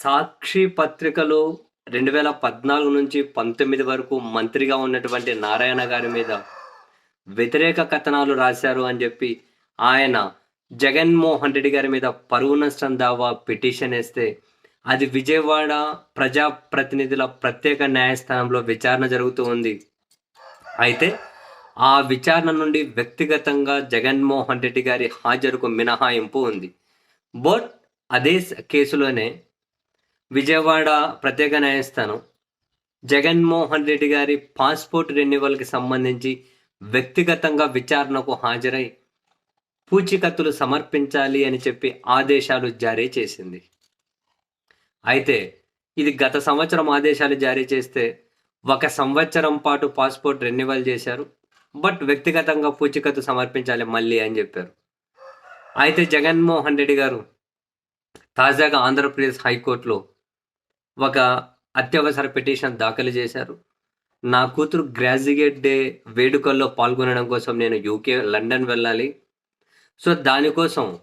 సాక్షి పత్రికలో రెండు వేల పద్నాలుగు నుంచి పంతొమ్మిది వరకు మంత్రిగా ఉన్నటువంటి నారాయణ గారి మీద వ్యతిరేక కథనాలు రాశారు అని చెప్పి ఆయన జగన్మోహన్ రెడ్డి గారి మీద పరువు నష్టం దావా పిటిషన్ వేస్తే అది విజయవాడ ప్రజాప్రతినిధుల ప్రత్యేక న్యాయస్థానంలో విచారణ జరుగుతూ ఉంది. అయితే ఆ విచారణ నుండి వ్యక్తిగతంగా జగన్మోహన్ రెడ్డి గారి హాజరుకు మినహాయింపు ఉంది. బట్ అదే కేసులోనే విజయవాడ ప్రత్యేక న్యాయస్థానం. జగన్మోహన్ రెడ్డి గారి పాస్పోర్ట్ రెన్యువల్కి సంబంధించి వ్యక్తిగతంగా విచారణకు హాజరై పూచికత్తులు సమర్పించాలి అని చెప్పి ఆదేశాలు జారీ చేసింది. అయితే ఇది గత సంవత్సరం ఆదేశాలు జారీ చేస్తే ఒక సంవత్సరం పాటు పాస్పోర్ట్ రెన్యువల్ చేశారు. బట్ వ్యక్తిగతంగా పూచికత్తు సమర్పించాలి మళ్ళీ అని చెప్పారు. అయితే జగన్మోహన్ రెడ్డి గారు తాజాగా ఆంధ్రప్రదేశ్ హైకోర్టులో ఒక అత్యవసర పిటిషన్ దాఖలు చేశారు. నా కూతురు గ్రాడ్యుయేట్ డే వేడుకల్లో పాల్గొనడం కోసం నేను యూకే లండన్ వెళ్ళాలి. సో దానికోసం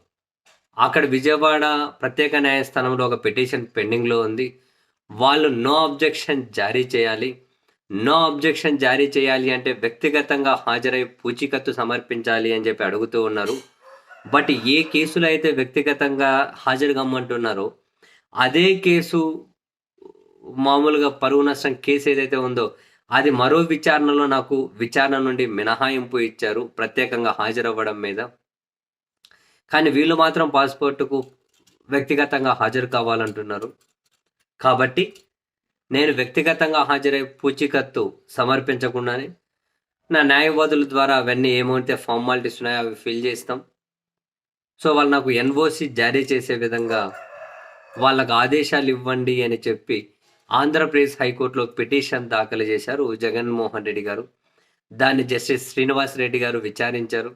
అక్కడ విజయవాడ ప్రత్యేక న్యాయస్థానంలో ఒక పిటిషన్ పెండింగ్లో ఉంది. వాళ్ళు నో అబ్జెక్షన్ జారీ చేయాలి. నో అబ్జెక్షన్ జారీ చేయాలి అంటే వ్యక్తిగతంగా హాజరై పూచికత్తు సమర్పించాలి అని చెప్పి అడుగుతూ ఉన్నారు. బట్ ఏ కేసులో అయితే వ్యక్తిగతంగా హాజరు కమ్మంటున్నారో అదే కేసు మామూలుగా పరువు నష్టం కేసు ఏదైతే ఉందో అది మరో విచారణలో నాకు విచారణ నుండి మినహాయింపు ఇచ్చారు ప్రత్యేకంగా హాజరవ్వడం మీద. కానీ వీళ్ళు మాత్రం పాస్పోర్టుకు వ్యక్తిగతంగా హాజరు కావాలంటున్నారు. కాబట్టి నేను వ్యక్తిగతంగా హాజరై పూచికత్తు సమర్పించకుండానే నా న్యాయవాదుల ద్వారా అవన్నీ ఏమైతే ఫార్మాలిటీస్ ఉన్నాయో అవి ఫిల్ చేస్తాం. సో వాళ్ళు నాకు ఎన్ఓసి జారీ చేసే విధంగా వాళ్ళకు ఆదేశాలు ఇవ్వండి అని చెప్పి ఆంధ్రప్రదేశ్ హైకోర్టులో పిటిషన్ దాఖలు చేశారు జగన్మోహన్ రెడ్డి గారు. దాన్ని జస్టిస్ శ్రీనివాస్ రెడ్డి గారు విచారించారు.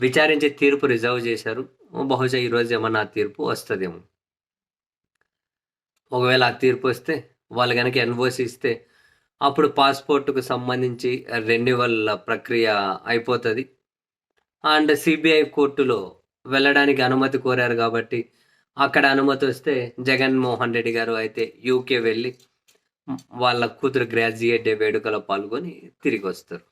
విచారించి తీర్పు రిజర్వ్ చేశారు. బహుశా ఈరోజు ఏమన్నా ఆ తీర్పు వస్తుందేమో. ఒకవేళ ఆ తీర్పు వస్తే వాళ్ళు కనుక ఎన్ఓసి ఇస్తే అప్పుడు పాస్పోర్ట్కు సంబంధించి రెన్యువల్ ప్రక్రియ అయిపోతుంది. అండ్ సిబిఐ కోర్టులో వెళ్ళడానికి అనుమతి కోరారు కాబట్టి అక్కడ అనుమతి వస్తే జగన్మోహన్ రెడ్డి గారు అయితే యూకే వెళ్ళి వాళ్ళ కూతురు గ్రాడ్యుయేట్ డే వేడుకలో పాల్గొని తిరిగి వస్తారు.